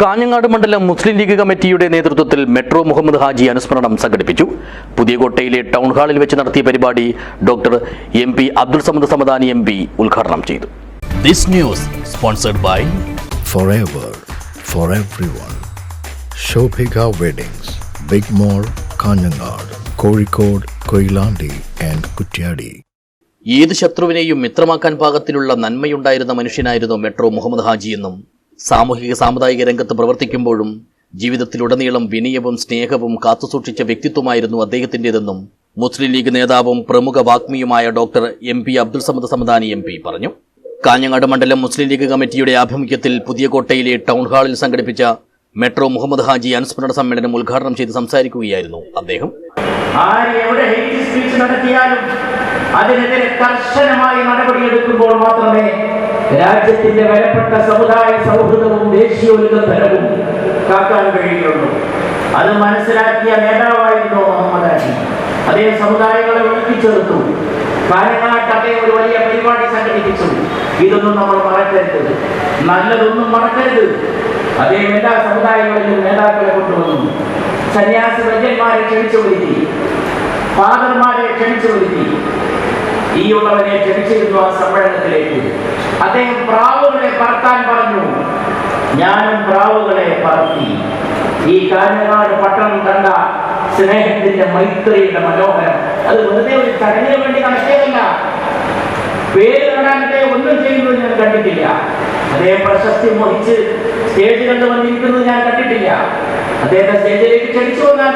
കാഞ്ഞങ്ങാട് മണ്ഡലം മുസ്ലിം ലീഗ് കമ്മിറ്റിയുടെ നേതൃത്വത്തിൽ മെട്രോ മുഹമ്മദ് ഹാജി അനുസ്മരണം സംഘടിപ്പിച്ചു. പുതിയകോട്ടയിലെ ടൗൺ ഹാളിൽ വെച്ച് നടത്തിയ പരിപാടി doctor M P Abdul Samad Samadani M P ഉദ്ഘാടനം ചെയ്തു. This news sponsored by for everyone Shobhika weddings big mall Kanhangad Kozhikode Koyilandy and Kuttiadi ഏത് ശത്രുവിനെയും മിത്രമാക്കാൻ പാകത്തിലുള്ള നന്മയുണ്ടായിരുന്ന മനുഷ്യനായിരുന്നു മെട്രോ മുഹമ്മദ് ഹാജി എന്നും സാമൂഹിക സാമുദായിക രംഗത്ത് പ്രവർത്തിക്കുമ്പോഴും ജീവിതത്തിലുടനീളം വിനയവും സ്നേഹവും കാത്തുസൂക്ഷിച്ച വ്യക്തിത്വമായിരുന്നു അദ്ദേഹത്തിന്റെതെന്നും മുസ്ലിം ലീഗ് നേതാവും പ്രമുഖ വാഗ്മിയുമായ doctor M P Abdul Samad Samadani M P പറഞ്ഞു. കാഞ്ഞങ്ങാട് മണ്ഡലം മുസ്ലിം ലീഗ് കമ്മിറ്റിയുടെ ആഭിമുഖ്യത്തിൽ പുതിയകോട്ടയിലെ ടൗൺ ഹാളിൽ സംഘടിപ്പിച്ച മെട്രോ മുഹമ്മദ് ഹാജി അനുസ്മരണ സമ്മേളനം ഉദ്ഘാടനം ചെയ്ത് സംസാരിക്കുകയായിരുന്നു അദ്ദേഹം. അതിനെതിരെ കർശനമായി നടപടിയെടുക്കുമ്പോൾ മാത്രമേ രാജ്യത്തിന്റെ വിലപ്പെട്ട സമുദായ സൗഹൃദവും ദേശീയോദ്ഗ്രഥനവും കാക്കാൻ കഴിയുള്ളൂ അത് മനസ്സിലാക്കിയ നേതാവായിരുന്നു മുഹമ്മദ് അലി? അദ്ദേഹം സമുദായങ്ങളെ ഒഴിപ്പിച്ചെടുത്തു കാര്യങ്ങളായിട്ട് അദ്ദേഹം ഒരു വലിയ പരിപാടി സംഘടിപ്പിച്ചു. ഇതൊന്നും നമ്മൾ മറക്കരുത്. നല്ലതൊന്നും മറക്കരുത്. അദ്ദേഹം എല്ലാ സമുദായങ്ങളിലും നേതാക്കളെ കൊണ്ടുവന്നു. സന്യാസി വൈദ്യന്മാരെ ക്ഷണിച്ചു വരുത്തി. ഫാദർമാരെ ക്ഷണിച്ചു വരുത്തി. ഈ ഉള്ളവരെ ക്ഷണിച്ചിരുന്നു ആ സമ്മേളനത്തിലേക്ക് അദ്ദേഹം പ്രാവുകളെ പറത്താൻ പറഞ്ഞു. ഞാനും പ്രാവുകളെ പറത്തി. ഈ കാഞ്ഞങ്ങാട് പട്ടണം കണ്ട സ്നേഹത്തിന്റെ മൈത്രിയുടെ മനോഹരം. അത് വെറുതെ ഒരു ചടങ്ങിന് വേണ്ടി നടത്തിയതല്ല പേര് കാണാനത്തെ ഒന്നും ചെയ്യുന്നത് ഞാൻ കണ്ടിട്ടില്ല. അതേ പ്രശസ്തി മോഹിച്ച് സ്റ്റേജ് കണ്ടു വന്നിരിക്കുന്നത് ഞാൻ കണ്ടിട്ടില്ല. അദ്ദേഹത്തെ സ്റ്റേജിലേക്ക് ക്ഷണിച്ചു വന്നാൽ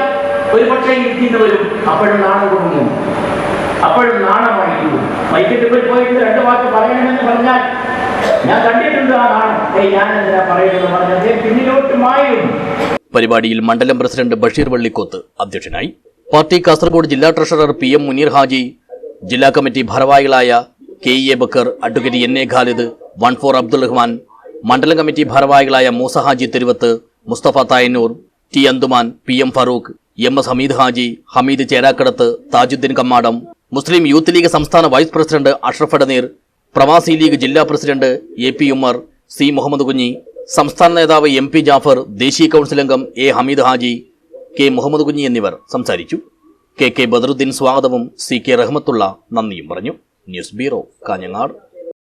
ഒരു പക്ഷേ ഇരിക്കുന്നു വരും. അപ്പോഴും നാണം കൊടുക്കുന്നു അപ്പോഴും നാണം വായിക്കുന്നു വൈകിട്ട് പോയിട്ട് രണ്ട് വാക്ക് പറയണമെന്ന് പറഞ്ഞാൽ ഞാൻ കണ്ടിട്ടുണ്ട് ആ ഞാൻ എന്തിനാ പറയുന്നത് പറഞ്ഞത് പിന്നിലോട്ട് മായും. പരിപാടിയിൽ മണ്ഡലം പ്രസിഡന്റ് ബഷീർ വള്ളിക്കോത്ത് അധ്യക്ഷനായി. പാർട്ടി കാസർഗോഡ് ജില്ലാ treasurer P M Muneer Haji ജില്ലാ കമ്മിറ്റി ഭാരവാഹികളായ K E A Bakkar advocate N A Khalid one four Abdul Rahman മണ്ഡലം കമ്മിറ്റി ഭാരവാഹികളായ Moosa Haji Theruvath Musthafa Thayannur T Anthuman P M Farooq M S Hameed Haji Hameed Cherakkadath Thajuddeen Kammadam Muslim youth League സംസ്ഥാന vice president Ashraf Adaneer Pravasi league ജില്ലാ president A P Ummer C Muhammad Kunhi സംസ്ഥാന നേതാവ് M P Jafar ദേശീയ council അംഗം A Hameed Haji K Muhammad Kunhi എന്നിവർ സംസാരിച്ചു. K K Badaruddin സ്വാഗതവും C K Rahmathulla നന്ദിയും പറഞ്ഞു. News bureau Kanhangad.